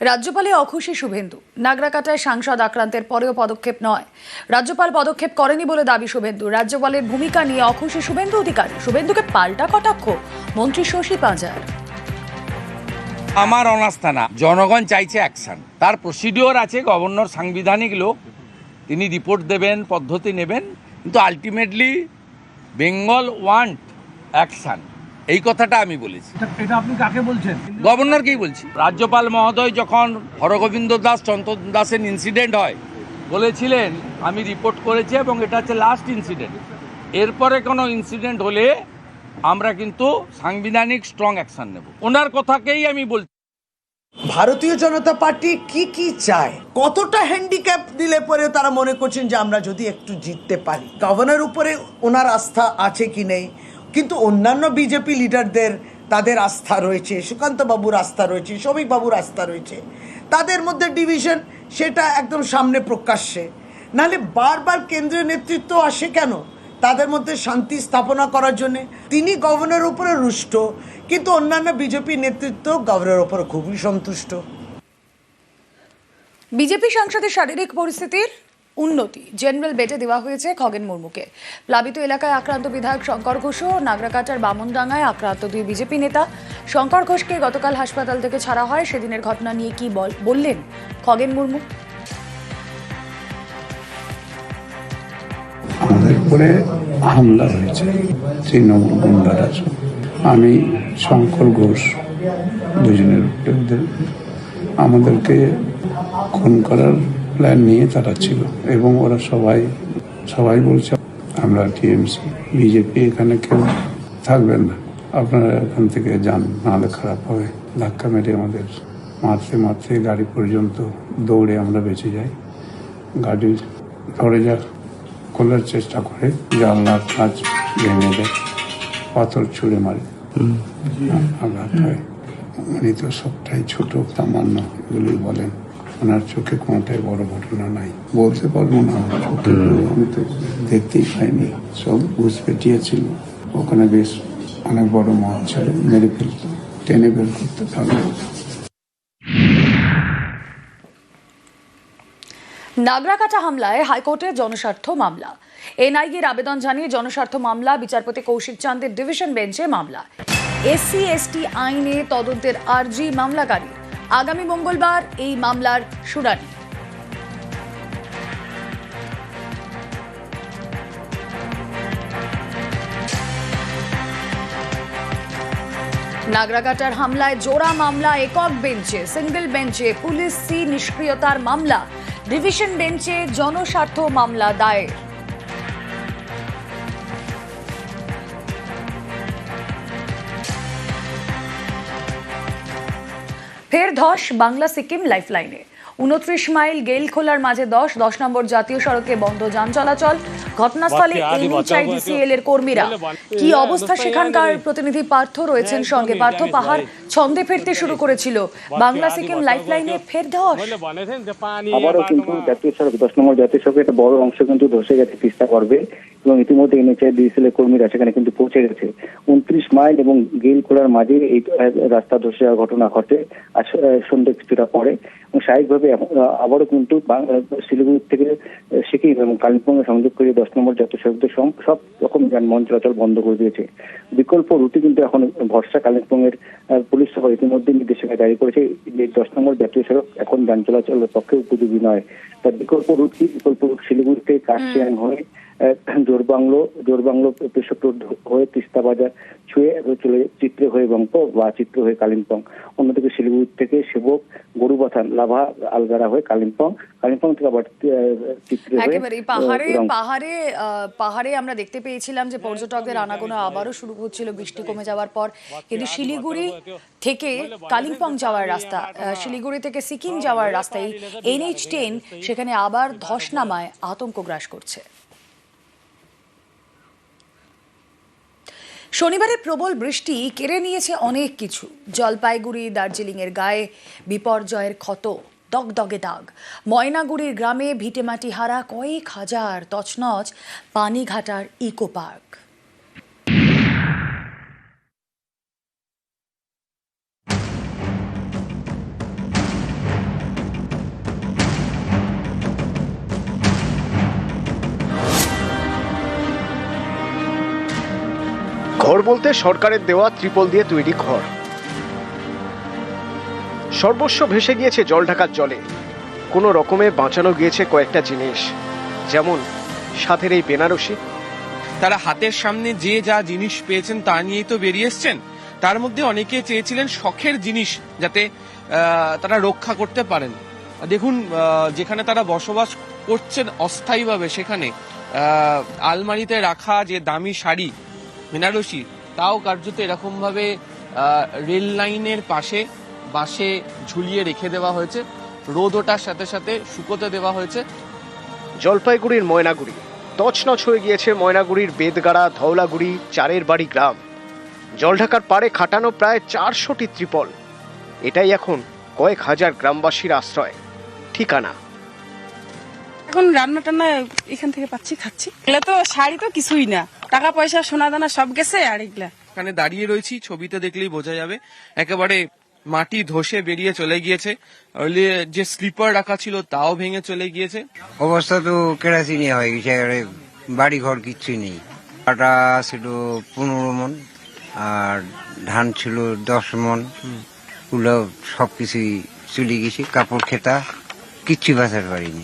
রাজ্যপালে অখুশি শুভেন্দু। নাগরাকাটায় সাংসদ আক্রান্তের পরেও পদক্ষেপ নয়। রাজ্যপাল পদক্ষেপ করেনি বলে দাবি শুভেন্দু। রাজ্যপালের ভূমিকা নিয়ে অখুশি শুভেন্দু অধিকারী। শুভেন্দুকে পাল্টা কটাক্ষ। মন্ত্রী শশী পাঁজার আমার অনাস্থা না। জনগণ চাইছে অ্যাকশন তার প্রসিডিওর আছে গভর্নর সাংবিধানিক লোক। তিনি রিপোর্ট দেবেন, পদ্ধতি নেবেন। কিন্তু আলটিমেটলি বেঙ্গল ওয়ান্ট অ্যাকশন এই কথাটা আমি বলেছি। এটা- আপনি কাকে বলছেন? গভর্নরকেই বলছি। রাজ্যপাল মহোদয় যখন হরগোবিন্দ দাস চন্দ্র দাসের ইনসিডেন্ট হয় বলেছিলেন আমি রিপোর্ট করেছি এবং এটা হচ্ছে লাস্ট ইনসিডেন্ট এরপরে কোনো ইনসিডেন্ট হলে আমরা কিন্তু সাংবিধানিক স্ট্রং অ্যাকশন নেব। ওনার কথাকেই আমি বলছি ভারতীয় জনতা পার্টি কি কি চায়? কতটা হ্যান্ডিক্যাপ দিলে পরে তারা মনে করছেন যে আমরা যদি একটু জিততে পারি? গভর্নর উপরে ওনার আস্থা আছে কি নেই? কিন্তু অন্যান্য বিজেপি লিডারদের তাদের আস্থা রয়েছে, সুকান্ত বাবুর আস্থা রয়েছে শ্রমিক বাবুর আস্থা রয়েছে। তাদের মধ্যে ডিভিশন সেটা একদম সামনে প্রকাশ্যে। নাহলে বারবার কেন্দ্রীয় নেতৃত্ব আসে কেন? তাদের মধ্যে শান্তি স্থাপনা করার জন্যে। তিনি গভর্নর উপরে রুষ্ট, কিন্তু অন্যান্য বিজেপি নেতৃত্ব গভর্নর উপরে খুবই সন্তুষ্ট। বিজেপি সাংসদের শারীরিক পরিস্থিতির উন্নতি। জেনারেল বেটে দেওয়া হয়েছে খগেন মুর্মুকে। প্লাবিত এলাকায় আক্রান্ত বিধায়ক শঙ্কর ঘোষ ও নাগরাকাটার বামনডাঙ্গায় আক্রান্ত দুই বিজেপি নেতা। শঙ্কর ঘোষকে গতকাল হাসপাতাল থেকে ছাড়া হয়। সেদিনের ঘটনা নিয়ে কি বল- বললেন খগেন মুর্মু? আমাদের হামলা হয়েছে। তৃণমূল গুন্ডারা আমি, শঙ্কর ঘোষ দুজনের আমাদেরকে খুন করার প্ল্যান নিয়ে তারা ছিল এবং ওরা সবাই সবাই বলছে আমরা টিএমসি বিজেপি এখানে কেউ থাকবেন না। আপনারা এখান থেকে যান নাহলে খারাপ হবে। ধাক্কা মেরে আমাদের মারতে মারতে গাড়ি পর্যন্ত দৌড়ে আমরা বেঁচে যাই। গাড়ি দরজা খোলার চেষ্টা করে জানলার কাঁচ ভেঙে দেয় পাথর ছুঁড়ে মারে। আঘাত হয় উনি তো সবটাই ছোট সামান্য এগুলি বলেন। ওনার চোখে কোনোটাই বড় ঘটনা নাই। বলতে পারব না চোখে আমি তো দেখতেই পাইনি। সব ঘুষ পেটিয়েছিল। ওখানে বেশ অনেক বড় মহল ছিল মেরে ফেলতো টেনে বের করতে পারল নাগরাকাটা হামলায় হাইকোর্টে জনস্বার্থ মামলা। এনআইএর আবেদন জানিয়ে জনস্বার্থ মামলা বিচারপতি কৌশিক চান্দের ডিভিশন বেঞ্চে মামলা। এসসি এসটি আইনে তদন্তের আর্জি মামলাকারী আগামী মঙ্গলবার এই মামলার শুনানি। নাগরাকাটার হামলায় জোড়া মামলা, একক বেঞ্চে, সিঙ্গেল বেঞ্চে, পুলিশ সি নিষ্ক্রিয়তার মামলা, ডিভিশন বেঞ্চে জনস্বার্থ মামলা দায়ের। ফের ধস বাংলা সিকিম লাইফলাইনে। উনত্রিশ মাইল গেল খোলার মাঝে দশ দশ নম্বর জাতীয় সড়কে বন্ধ যান চলাচল। ঘটনাস্থলে এনএইচআইডিসিএল এর কর্মীরা। কি অবস্থা সেখানকার প্রতিনিধি পার্থ রয়েছেন সঙ্গে। পার্থ পাহাড় ছন্দে ফিরতে শুরু করেছিল। বাংলা সিকিম লাইফলাইনে ফের ধস। আবারও কিন্তু জাতীয় সড়ক দশ নম্বর জাতীয় সড়কের একটা বড় অংশ কিন্তু ধসে গেছে তিস্তা পর্বে এবং ইতিমধ্যে এনএচআই ডিএসএল এর কর্মীরা সেখানে কিন্তু পৌঁছে গেছে। উনত্রিশ মাইল এবং গেল খোলার মাঝে এই রাস্তা ধসে যাওয়ার ঘটনা ঘটে। আজ সন্ধ্যে কিছুটা পরে। এবং স্বাভাবিকভাবে আবারও কিন্তু শিলিগুড়ি থেকে সিকিম এবং কালিম্পংয়ে সংযোগ করে দশ নম্বর জাতীয় সড়কের সব রকম যানবাহন চলাচল বন্ধ করে দিয়েছে। বিকল্প রুটি কিন্তু এখন ভরসা কালিম্পংয়ের পুলিশ সহ ইতিমধ্যে নির্দেশিকা জারি করেছে যে দশ নম্বর জাতীয় সড়ক এখন যান চলাচলের পক্ষে উপযোগী নয়। তার বিকল্প রুট কি বিকল্প রুট শিলিগুড়ি থেকে কাশিয়াং হয়ে জোরবাংলো জোরবাংলো পেশক রোড হয়ে তিস্তা বাজার ছুঁয়ে চলে চিত্রে হয়ে বংপ বা চিত্র হয়ে কালিম্পং। অন্যদিকে শিলিগুড়ি থেকে সেবক গরুবাথান লাভা আলগারা হয়ে কালিম্পং। কালিম্পং থেকে আবার চিত্রে একেবারে পাহাড়ে পাহাড়ে পাহাড়ে আমরা দেখতে পেয়েছিলাম যে পর্যটকদের আনাগোনা আবারও শুরু হচ্ছিল বৃষ্টি কমে যাওয়ার পর। কিন্তু শিলিগুড়ি থেকে কালিম্পং যাওয়ার রাস্তা শিলিগুড়ি থেকে সিকিম যাওয়ার রাস্তা এই এনএইচ টেন সেখানে আবার ধস নামায় আতঙ্ক গ্রাস করছে। শনিবারে প্রবল বৃষ্টি কেড়ে নিয়েছে অনেক কিছু। জলপাইগুড়ি, দার্জিলিংয়ের গায়ে বিপর্যয়ের ক্ষত, দগদগে দাগ। ময়নাগুড়ির গ্রামে ভিটেমাটি হারা কয়েক হাজার তছনছ পানিঘাটার ইকো পার্ক। ঘর বলতে সরকারের দেওয়া ত্রিপল দিয়ে তৈরি ঘর। সর্বস্ব ভেসে গিয়েছে জল ঢাকার জলে। কোনো রকমে বাঁচানো গিয়েছে কয়েকটা জিনিস। যেমন, সাথের এই বেনারসি। তারা হাতের সামনে যে যা জিনিস পেয়েছেন তা নিয়েই তো বেরিয়ে এসছেন। তার মধ্যে অনেকে চেয়েছিলেন শখের জিনিস যাতে তারা রক্ষা করতে পারেন। দেখুন যেখানে তারা বসবাস করছেন অস্থায়ীভাবে, সেখানে আলমারিতে রাখা যে দামি শাড়ি বেনারসি তাও কার্যত এরকম ভাবে রেল লাইনের পাশে বাসে ঝুলিয়ে রেখে দেওয়া হয়েছে। রোদ ওঠার সাথে সাথে শুকোতে দেওয়া হয়েছে। জলপাইগুড়ির ময়নাগুড়ি। তছনছ হয়ে গিয়েছে ময়নাগুড়ির বেদগাড়া ধওলাগুড়ি চারের বাড়ি গ্রাম জলঢাকার পাড়ে খাটানো প্রায় চারশোটি ত্রিপল। এটাই এখন কয়েক হাজার গ্রামবাসীর আশ্রয়। ঠিকানা? এখন রান্না টান্না এখান থেকে পাচ্ছি খাচ্ছি। এগুলো তো শাড়ি তো কিছুই না। টাকা পয়সা সোনা দানা সব গেছে আর এগুলা। এখানে দাঁড়িয়ে রয়েছি ছবিতে দেখলেই বোঝা যাবে। একেবারে মাটি ধসে বেরিয়ে চলে গিয়েছে। যে স্লিপার রাখা ছিল তাও ভেঙে চলে গিয়েছে। অবস্থা তো কেরাসিনি হয়ে গেছে এবারে বাড়ি ঘর কিচ্ছুই নেই। আটা ছিল পনেরো মন আর ধান ছিল দশ মন। ওগুলো সব কিছুই চলে গেছে কাপড় খেতা কিচ্ছু বাঁচার পারিনি।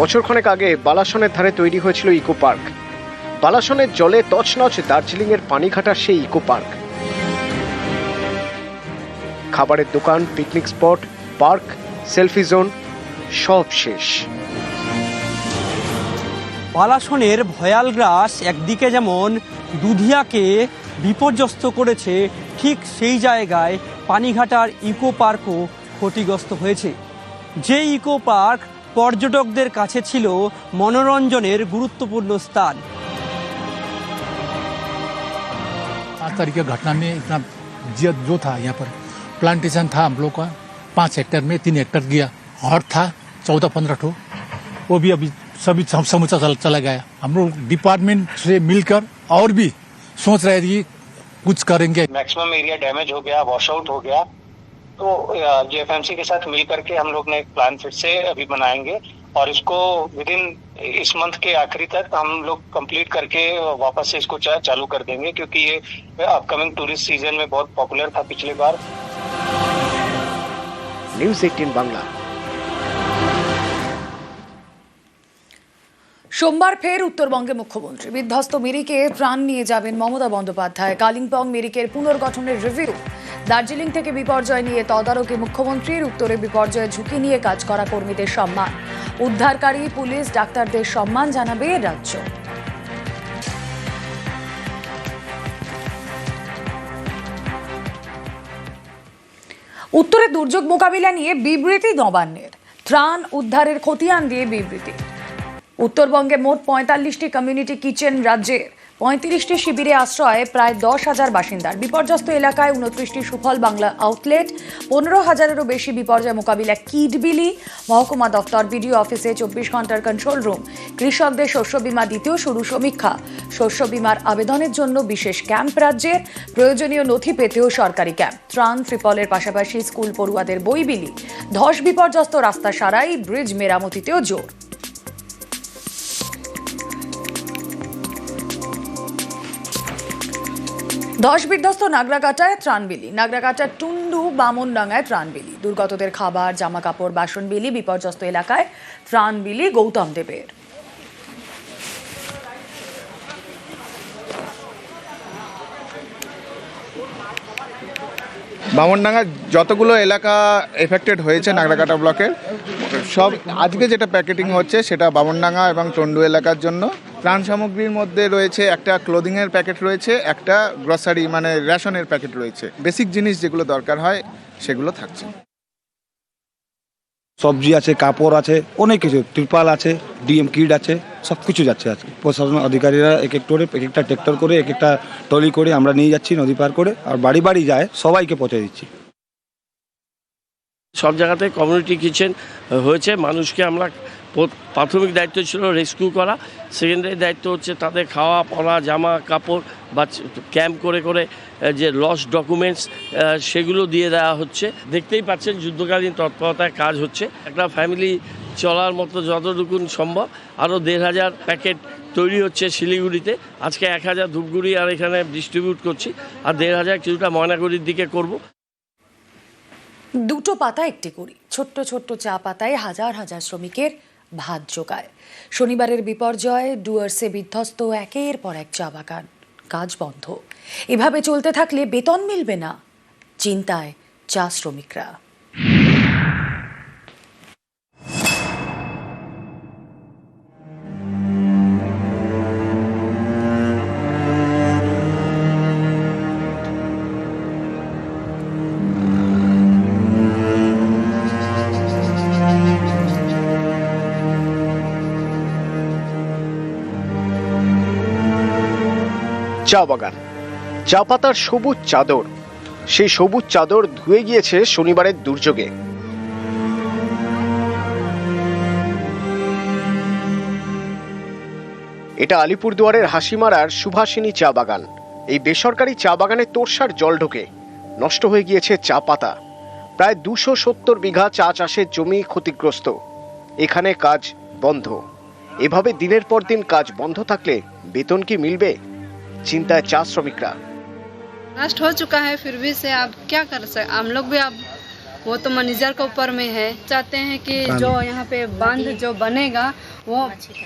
বছরখানেক আগে বালাসনের ধারে তৈরি হয়েছিল ইকো পার্ক। বালাসনের জলে তছনছ দার্জিলিং এর পানিঘাটার সেই ইকো পার্ক। খাবারের দোকান, picnic spot, park, selfie zone, সব শেষ। বালাসনের ভয়াল গ্রাস একদিকে যেমন দুধিয়াকে বিপর্যস্ত করেছে, ঠিক সেই জায়গায় পানিঘাটার ইকো পার্কও ক্ষতিগ্রস্ত হয়েছে। যে ইকো পার্ক পর্যটকদের কাছে ছিল মনোরঞ্জনের গুরুত্বপূর্ণ স্থান पाँच तारीख की घटना में इतना जो जो था यहाँ पर प्लांटेशन था हम लोग का पाँच हेक्टर में तीन हेक्टर गया और था चौदह पंद्रह ठो वो भी अभी सभी सम- समूचा चला, चला गया हम लोग डिपार्टमेंट से मिलकर और भी सोच रहे थे कि कुछ करेंगे मैक्सिमम एरिया डैमेज हो गया वॉश आउट हो गया तो जेएफएमसी के साथ मिल करके हम लोग ने एक प्लान फिर से अभी बनाएंगे और इसको विद इन इस मंथ के आखिरी तक हम लोग कंप्लीट करके वापस से इसको चा, चालू कर देंगे क्योंकि ये अपकमिंग टूरिस्ट सीजन में बहुत पॉपुलर था पिछली बार নিউজ এইটিন বাংলা সোমবার ফের উত্তরবঙ্গে মুখ্যমন্ত্রী বিধ্বস্ত মিরিকে প্রাণ নিয়ে যাবেন মমতা বন্দ্যোপাধ্যায় কালিম্পং মিরিকের পুনর্গঠনের রিভিউ দার্জিলিং থেকে বিপর্যয় নিয়ে তদারকি মুখ্যমন্ত্রীর, উত্তরে বিপর্যয়ের ঝুঁকি নিয়ে কাজ করা কর্মীদের সম্মান। উদ্ধারকারী, পুলিশ ডাক্তারদের সম্মান জানাবে রাজ্য। উত্তরে দুর্যোগ মোকাবিলা নিয়ে বিবৃতি নবান্নের। ত্রাণ উদ্ধারের খতিয়ান দিয়ে বিবৃতি। উত্তরবঙ্গে মোট পঁয়তাল্লিশটি কমিউনিটি কিচেন রাজ্যের পঁয়ত্রিশটি শিবিরে আশ্রয় প্রায় দশ হাজার বাসিন্দার। বিপর্যস্ত এলাকায় উনত্রিশটি সুফল বাংলা আউটলেট, পনেরো হাজারেরও বেশি বিপর্যয় মোকাবিলা কিডবিলি মহকুমা দপ্তর বিডিও অফিসে চব্বিশ ঘণ্টার কন্ট্রোল রুম কৃষকদের শস্য বীমা দ্বিতীয় শুরু সমীক্ষা। শস্য বীমার আবেদনের জন্য বিশেষ ক্যাম্প রাজ্যের প্রয়োজনীয় নথি পেতেও সরকারি ক্যাম্প। ত্রাণ ত্রিপলের পাশাপাশি স্কুল পড়ুয়াদের বই বিলি, ধস বিপর্যস্ত রাস্তা সারাই ব্রিজ মেরামতিতেও জোর। ধস বিধ্বস্ত নাগরাকাটায় ত্রাণ বিলি নাগরাকাটার টুন্ডু বামনডাঙ্গায় ত্রাণ বিলি দুর্গতদের খাবার জামা কাপড় বাসন বিলি বিপর্যস্ত এলাকায় ত্রাণ বিলি গৌতম দেবের। বামনডাঙ্গার যতগুলো এলাকা এফেক্টেড হয়েছে নাগরাকাটা ব্লকের, সব আজকে যেটা প্যাকেটিং হচ্ছে সেটা বামনডাঙ্গা এবং টন্ডু এলাকার জন্য। ত্রাণ সামগ্রীর মধ্যে রয়েছে একটা ক্লোদিংয়ের প্যাকেট রয়েছে, একটা গ্রসারি মানে রেশনের প্যাকেট রয়েছে। বেসিক জিনিস যেগুলো দরকার হয় সেগুলো থাকছে। সবজি আছে, কাপড় আছে, অনেক কিছু ত্রিপাল আছে, ডিএম কিট আছে, সব কিছু যাচ্ছে আজকে। প্রশাসন অধিকারীরা এক এক করে এক একটা ট্রেক্টর করে এক একটা টলি করে আমরা নিয়ে যাচ্ছি নদী পার করে আর বাড়ি বাড়ি যায়, সবাইকে পচে দিচ্ছি। সব জায়গাতে কমিউনিটি কিচেন হয়েছে। মানুষকে আমরা প্রাথমিক দায়িত্ব ছিল রেস্কিউ করা। সেকেন্ডারি দায়িত্ব হচ্ছে তাদের খাওয়া পরা জামা, কাপড় বা ক্যাম্প করে করে যে লস ডকুমেন্টস সেগুলো দিয়ে দেওয়া হচ্ছে। দেখতেই পাচ্ছেন যুদ্ধকালীন তৎপরতায় কাজ হচ্ছে। একটা ফ্যামিলি চলার মতো যতটুকুন সম্ভব আরও দেড় হাজার প্যাকেট তৈরি হচ্ছে শিলিগুড়িতে। আজকে এক হাজার ধূপগুড়ি আর এখানে ডিস্ট্রিবিউট করছি, আর দেড় হাজার কিছুটা ময়নাগুড়ির দিকে করব। দুটো পাতা একটি করি, ছোট্ট ছোট্ট চা পাতায় হাজার হাজার শ্রমিকের ভাত জোগায়। শনিবারের বিপর্যয়ে, ডুয়ার্সে বিধ্বস্ত একের পর এক চা বাগান। কাজ বন্ধ। এভাবে চলতে থাকলে বেতন মিলবে না। চিন্তায় চা শ্রমিকরা। চা বাগান। চা পাতার সবুজ চাদর। সেই সবুজ চাদর ধুয়ে গিয়েছে শনিবারের দুর্যোগে। এটা আলিপুরদুয়ারের হাসিমারার সুভাষিনী চা বাগান। এই বেসরকারি চা বাগানে তোরসার জল ঢোকে। নষ্ট হয়ে গিয়েছে চা পাতা। প্রায় দুশো সত্তর বিঘা চা চাষের জমি ক্ষতিগ্রস্ত। এখানে কাজ বন্ধ। এভাবে দিনের পর দিন কাজ বন্ধ থাকলে বেতন কি মিলবে? চিন্তায় চা শ্রমিকরা नष्ट हो चुका है फिर भी से अब क्या कर सकते हम लोग भी अब वो तो मैनेजर के ऊपर में है चाहते हैं कि जो यहाँ पे बांध जो बनेगा वो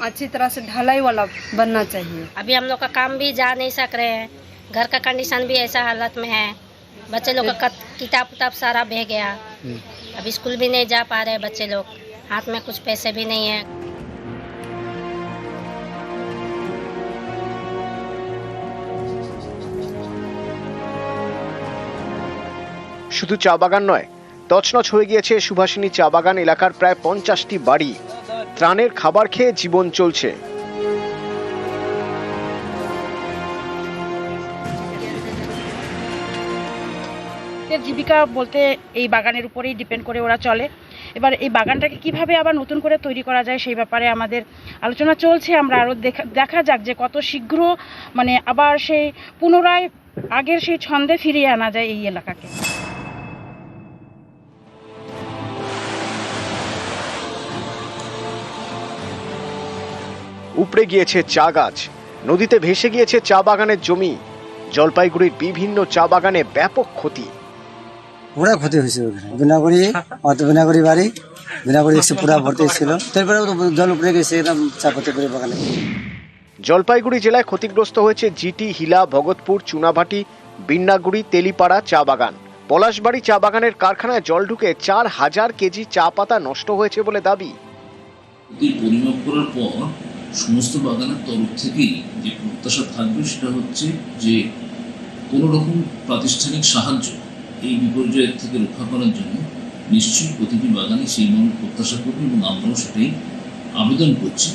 अच्छी तरह से ढलाई वाला बनना चाहिए अभी हम लोग का काम भी जा नहीं सक रहे हैं घर का कंडीशन भी ऐसा हालत में है बच्चे लोग का कत- किताब उताब सारा बह गया अभी स्कूल भी नहीं जा पा रहे बच्चे लोग हाथ में कुछ पैसे भी नहीं है শুধু চা বাগান নয়, তছনছ হয়ে গিয়েছে সুভাষিনী চা বাগান এলাকার প্রায় পঞ্চাশটি বাড়ি। ত্রাণের খাবার খেয়ে জীবন চলছে। জীবিকা বলতে এই বাগানের উপরেই ডিপেন্ড করে ওরা চলে। এবার এই বাগানটাকে কীভাবে আবার নতুন করে তৈরি করা যায় সেই ব্যাপারে আমাদের আলোচনা চলছে। আমরা আরও দেখা দেখা যাক যে কত শীঘ্র মানে আবার সেই পুনরায় আগের সেই ছন্দে ফিরিয়ে আনা যায় এই এলাকাকে। উপড়ে গিয়েছে চা গাছ। নদীতে ভেসে গিয়েছে চা বাগানের জমি। জলপাইগুড়ির বিভিন্ন চা বাগানে ব্যাপক ক্ষতি। পুরা ক্ষতি হয়েছে ওখানে। বিনাগুড়ি অত বিনাগুড়ি বাড়ি বিনাগুড়ি এসে পুরা ভর্তি ছিল তারপরে জল উপরে গেছে একদম চাপাতে করে বাগানে। জলপাইগুড়ি জেলায় ক্ষতিগ্রস্ত হয়েছে জিটি হিলা ভগতপুর চুনাভাটি বিন্নাগুড়ি তেলিপাড়া চা বাগান। পলাশবাড়ি চা বাগানের কারখানায় জল ঢুকে চার হাজার কেজি চা পাতা নষ্ট হয়েছে বলে দাবি। পরিমাপ করার পর সমস্ত বাগানের তরফ থেকেই যে প্রত্যাশা থাকবে সেটা হচ্ছে যে কোনো রকম প্রাতিষ্ঠানিক সাহায্য এই বিপর্যয়ের থেকে রক্ষা করার জন্য নিশ্চয়ই প্রতিটি বাগানে সেই মর্মে প্রত্যাশা করবে এবং আমরাও সেটাই আবেদন করছি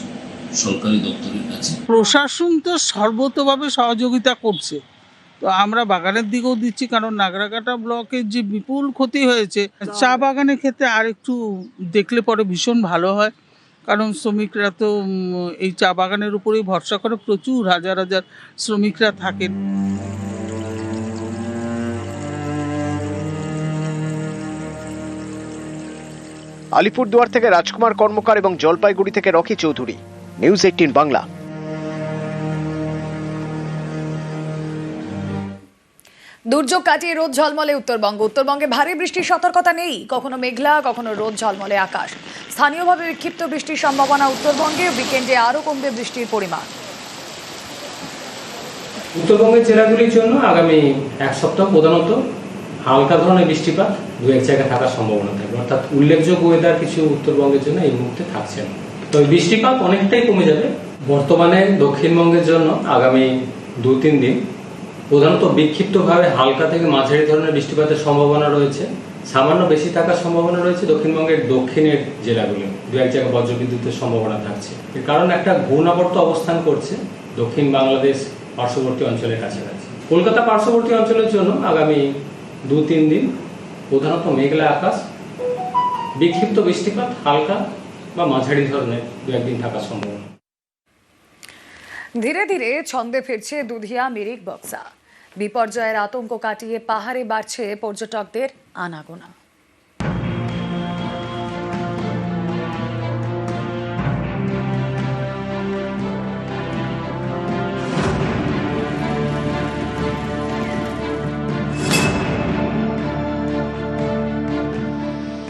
সরকারি দপ্তরের কাছে। প্রশাসন তো সর্বতভাবে সহযোগিতা করছে। তো আমরা বাগানের দিকেও দিচ্ছি, কারণ নাগরাকাটা ব্লকের যে বিপুল ক্ষতি হয়েছে, চা বাগানের ক্ষেত্রে আর একটু দেখলে পরে ভীষণ ভালো হয়। কারণ শ্রমিকরা তো এই চা বাগানের উপরেই ভরসা করে প্রচুর হাজার হাজার শ্রমিকরা থাকেন। আলিপুরদুয়ার থেকে রাজকুমার কর্মকার এবং জলপাইগুড়ি থেকে রকি চৌধুরী নিউজ এইটিন বাংলা। দুর্যোগ কাটিয়ে রোদ ঝলমলে উত্তরবঙ্গ। উত্তরবঙ্গে ভারী বৃষ্টির সতর্কতা নেই। কখনো মেঘলা কখনো রোদ ঝলমলে আকাশ। স্থানীয়ভাবে বিক্ষিপ্ত বৃষ্টির সম্ভাবনা উত্তরবঙ্গে। উইকেন্ডে আরও কমবে বৃষ্টির পরিমাণ। উত্তরবঙ্গের জেলাগুলির জন্য আগামী এক সপ্তাহ প্রধানত হালকা ধরনের বৃষ্টিপাত দু এক জায়গায় থাকার সম্ভাবনা থাকবে। অর্থাৎ উল্লেখযোগ্য ওয়েদার কিছু উত্তরবঙ্গের জন্য এই মুহূর্তে থাকছে না। তবে বৃষ্টিপাত অনেকটাই কমে যাবে। বর্তমানে দক্ষিণবঙ্গের জন্য আগামী দু তিন দিন প্রধানত বিক্ষিপ্তভাবে হালকা থেকে মাঝারি ধরনের বৃষ্টিপাতের সম্ভাবনা রয়েছে। সামান্য বেশি থাকার সম্ভাবনা রয়েছে দক্ষিণবঙ্গের দক্ষিণের জেলাগুলো। দু এক জায়গায় বজ্রবিদ্যুতের সম্ভাবনা থাকছে। এর কারণ একটা ঘূর্ণাবর্ত অবস্থান করছে দক্ষিণ বাংলাদেশ পার্শ্ববর্তী অঞ্চলের কাছাকাছি। কলকাতা পার্শ্ববর্তী অঞ্চলের জন্য আগামী দু তিন দিন প্রধানত মেঘলা আকাশ, বিক্ষিপ্ত বৃষ্টিপাত, হালকা বা মাঝারি ধরনের দু একদিন থাকার সম্ভাবনা। ধীরে ধীরে ছন্দে ফিরছে দুধিয়া মিরিক বক্সা। বিপর্যয়ের আতঙ্ক কাটিয়ে পাহাড়ে বাড়ছে পর্যটকদের আনাগোনা।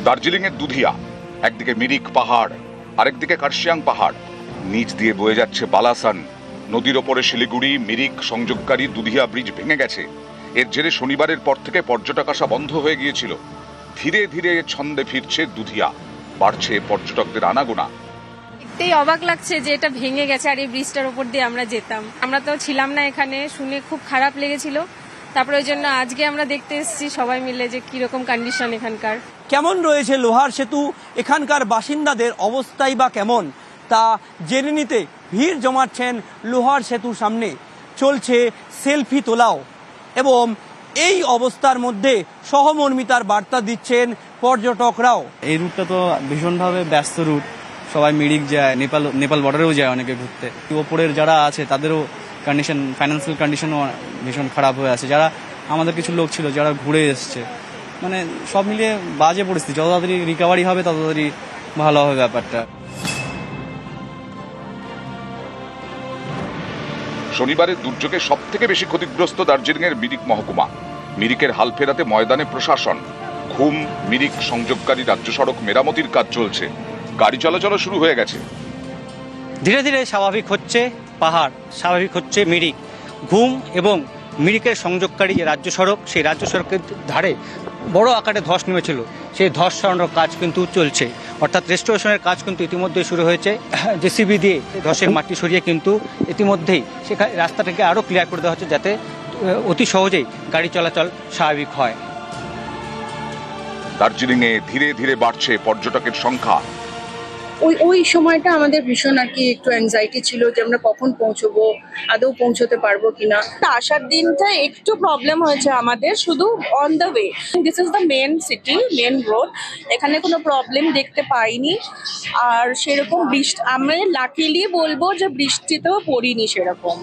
দার্জিলিংয়ের দুধিয়া, একদিকে মিরিক পাহাড়, আরেকদিকে কার্শিয়াং পাহাড়, নিচ দিয়ে বয়ে যাচ্ছে বালাসান। নদীর ওপরে শিলিগুড়ি মিরিক সংযোগকারী দুধিয়া ব্রিজ ভেঙে গেছে। এর জেরে শনিবারের পর থেকে পর্যটক আসা বন্ধ হয়ে গিয়েছিল। ধীরে ধীরে ছন্দে ফিরছে দুধিয়া বাড়ছে পর্যটকদের আনাগোনা। দেখতেই অবাক লাগছে যে এটা ভেঙে গেছে আর এই ব্রিজটার উপর দিয়ে আমরা যেতাম। আমরা তো ছিলাম না এখানে শুনে খুব খারাপ লেগেছিল। তারপরে ওই জন্য আজকে আমরা দেখতে এসেছি সবাই মিলে যে কীরকম কন্ডিশন এখানকার। কেমন রয়েছে লোহার সেতু? এখানকার বাসিন্দাদের অবস্থাই বা কেমন? তা জেনে নিতে ভিড় জমাচ্ছেন লোহার সেতুর সামনে। চলছে সেলফি তোলাও এবং এই অবস্থার মধ্যে সহমর্মিতার বার্তা দিচ্ছেন পর্যটকরাও। এই রুটটা তো ভীষণভাবে ব্যস্ত রুট। সবাই মিরিক যায়, নেপাল নেপাল বর্ডারেও যায় অনেকে ঘুরতে। ওপরের যারা আছে, তাদেরও কন্ডিশন ফাইন্যান্সিয়াল কন্ডিশনও ভীষণ খারাপ হয়ে আছে। যারা আমাদের কিছু লোক ছিল, যারা ঘুরে এসছে মানে সব মিলিয়ে বাজে পরিস্থিতি। যত তাড়াতাড়ি রিকভারি হবে, তত তাড়াতাড়ি ভালো হবে ব্যাপারটা। শনিবারের দুর্যোগে সব থেকে বেশি ক্ষতিগ্রস্ত দার্জিলিংয়ের মিরিক মহকুমা। মিরিকের হাল ফেরাতে ময়দানে প্রশাসন ঘুম মিরিক সংযোগকারী রাজ্য সড়ক মেরামতির কাজ চলছে। গাড়ি চলাচলও শুরু হয়ে গেছে। ধীরে ধীরে স্বাভাবিক হচ্ছে পাহাড়, স্বাভাবিক হচ্ছে মিরিক। ঘুম এবং মিরিকের সংযোগকারী যে রাজ্য সড়ক, সেই রাজ্য সড়কের ধারে বড় আকারে ধস নেমেছিল। সেই ধস সরানোর কাজ কিন্তু চলছে। অর্থাৎ রেস্টোরেশনের কাজ কিন্তু ইতিমধ্যে শুরু হয়েছে। জেসিবি দিয়ে ধসের মাটি সরিয়ে কিন্তু ইতিমধ্যেই সেখানে রাস্তাটাকে আরও ক্লিয়ার করে দেওয়া হচ্ছে যাতে অতি সহজেই গাড়ি চলাচল স্বাভাবিক হয়। দার্জিলিংয়ে ধীরে ধীরে বাড়ছে পর্যটকের সংখ্যা। ওই ওই সময়টা আমাদের ভীষণ আর কি একটু অ্যাংজাইটি ছিল যে আমরা কখন পৌঁছবো আদৌ পৌঁছতে পারব কিনা। আসার দিনটা একটু প্রবলেম হয়েছে আমাদের শুধু on the way this is the main city main road এখানে কোনো প্রবলেম দেখতে পাইনি। আর সেরকম বৃষ্টি আমি লাকিলি বলব যে বৃষ্টিতেও পড়িনি সেরকম।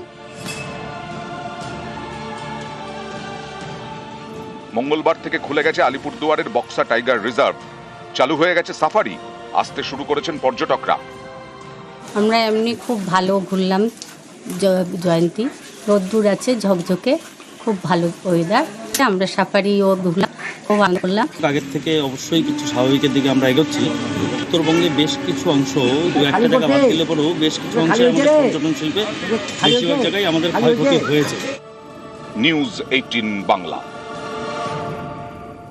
মঙ্গলবার থেকে খুলে গেছে আলিপুরদুয়ারের বক্সা টাইগার রিজার্ভ। চালু হয়ে গেছে সাফারি। আসতে শুরু করেছেন পর্যটকরা। আমরা এমনি খুব ভালো ঘুরলাম জয়ন্তী। রোদ্দুর আছে ঝকঝকে খুব ভালো ওয়েদার আমরা সাফারিও ঘুরলাম খুব আনন্দ করলাম। আগের থেকে অবশ্যই কিছু স্বাভাবিকের দিকে আমরা এগোচ্ছি। উত্তরবঙ্গে বেশ কিছু অংশ দু একটা টাকা বাদ দিলে পরেও বেশ কিছু অংশে আমাদের পর্যটন শিল্পে বেশিরভাগ জায়গায় আমাদের ক্ষয়ক্ষতি হয়েছে। News eighteen Bangla.